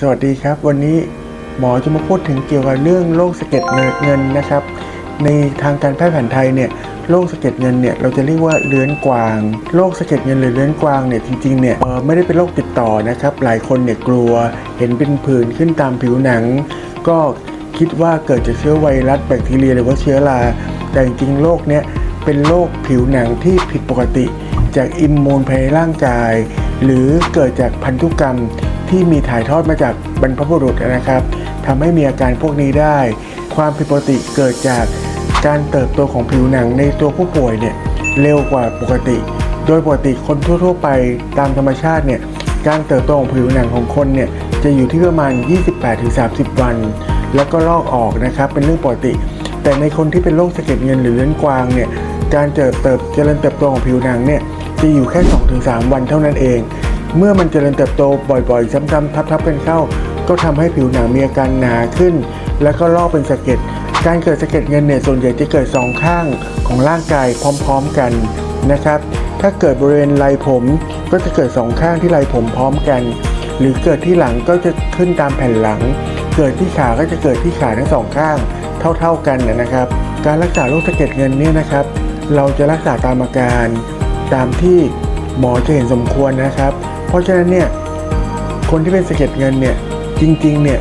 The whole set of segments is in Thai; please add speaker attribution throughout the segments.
Speaker 1: สวัสดีครับ วันนี้หมอจะมาพูดถึงเกี่ยวกับเรื่องโรคสะเก็ดเงินนะครับ ในทางการแพทย์แผนไทยเนี่ยโรคสะเก็ดเงินเนี่ยเราจะเรียกว่าเลื้อนกวางโรคสะเก็ดเงินหรือเลื้อนกวางเนี่ยจริงๆเนี่ยไม่ได้เป็นโรคติดต่อนะครับ หลายคนเนี่ยกลัวเห็นเป็นผื่นขึ้นตามผิวหนัง ก็คิดว่าเกิดจากเชื้อไวรัสแบคทีเรียหรือว่าเชื้อราแต่จริงๆโรคเนี้ยเป็นโรคผิวหนังที่ผิดปกติ จากอิมมูนภายในร่างกาย หรือเกิดจากพันธุกรรม ที่มีถ่ายทอดมาจากบรรพบุรุษนะครับทำให้มีอาการพวกนี้ได้ ความผิดปกติเกิดจากการเติบโตของผิวหนังในตัวผู้ป่วยเนี่ยเร็วกว่าปกติ โดยปกติคนทั่ว ๆ ไปตามธรรมชาติเนี่ยการเติบโตของผิวหนังของคนเนี่ยจะอยู่ที่ประมาณ 28-30 วัน แล้วก็ลอกออกนะครับเป็นเรื่องปกติ แต่ในคนที่เป็นโรคสะเก็ดเงินหรือเลื้อนกวางเนี่ยการเจริญเติบเจริญเติบโตของผิวหนังเนี่ยจะอยู่แค่ 2-3 วันเท่านั้นเอง เมื่อมันเจริญเติบโตบ่อยๆ ซ้ำๆทับๆกันเข้า ก็ทำให้ผิวหนังมีอาการหนาขึ้น แล้วก็ลอกเป็นสะเก็ด การเกิดสะเก็ดเงินเนี่ยส่วนใหญ่จะเกิดสองข้างของร่างกายพร้อมๆกันนะครับ ถ้าเกิดบริเวณไหล่ผมก็จะเกิดสองข้างที่ไหล่ผมพร้อมกัน หรือเกิดที่หลังก็จะขึ้นตามแผ่นหลัง เกิดที่ขาก็จะเกิดที่ขาทั้งสองข้างเท่าๆกันนะครับ การรักษาโรคสะเก็ดเงินเนี่ยนะครับ เราจะรักษาตามอาการ ตามที่หมอจะเห็นสมควรนะครับ ราะฉะนั้นเนี่ยคนที่เป็นสะเก็ดเงินเนี่ยจริงๆเนี่ย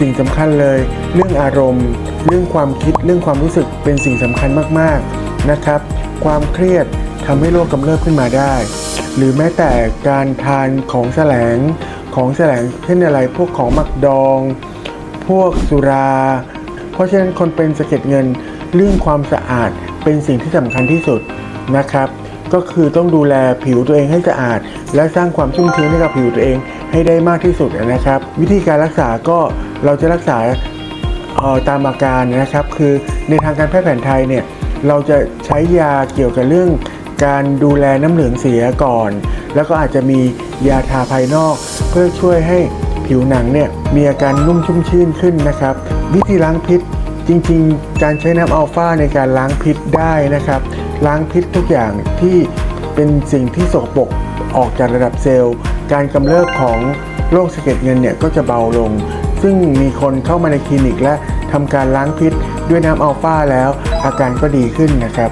Speaker 1: สิ่งสำคัญเลย เรื่องอารมณ์ เรื่องความคิดเรื่องความรู้สึกเป็นสิ่งสำคัญมากๆนะครับ ความเครียดทำให้โรคกำเริบขึ้นมาได้ หรือแม้แต่การทานของแสลงของแสลงเช่นอะไรพวกของหมักดอง พวกสุรา เพราะฉะนั้นคนเป็นสะเก็ดเงินเรื่องความสะอาดเป็นสิ่งที่สำคัญที่สุดนะครับ ก็คือต้องดูแลผิวตัวเองให้สะอาด และสร้างความชุ่มชื้นให้กับผิวตัวเองให้ได้มากที่สุดนะครับ วิธีการรักษาก็เราจะรักษาออตามอาการนะครับ คือในทางการแพทย์แผนไทยเนี่ยเราจะใช้ยาเกี่ยวกับเรื่องการดูแลน้ำเหลืองเสียก่อน แล้วก็อาจจะมียาทาภายนอก เพื่อช่วยให้ผิวหนังเนี่ยมีอาการนุ่มชุ่มชื่นขึ้นนะครับ วิธีล้างพิษ จริงๆ การใช้น้ำอัลฟาในการล้างพิษได้นะครับ ล้างพิษทุกอย่างที่เป็นสิ่งที่สกปรกออกจากระดับเซลล์ การกำเริบของโรคสะเก็ดเงินเนี่ยก็จะเบาลง ซึ่งมีคนเข้ามาในคลินิกและทำการล้างพิษด้วยน้ำอัลฟาแล้วอาการก็ดีขึ้นนะครับ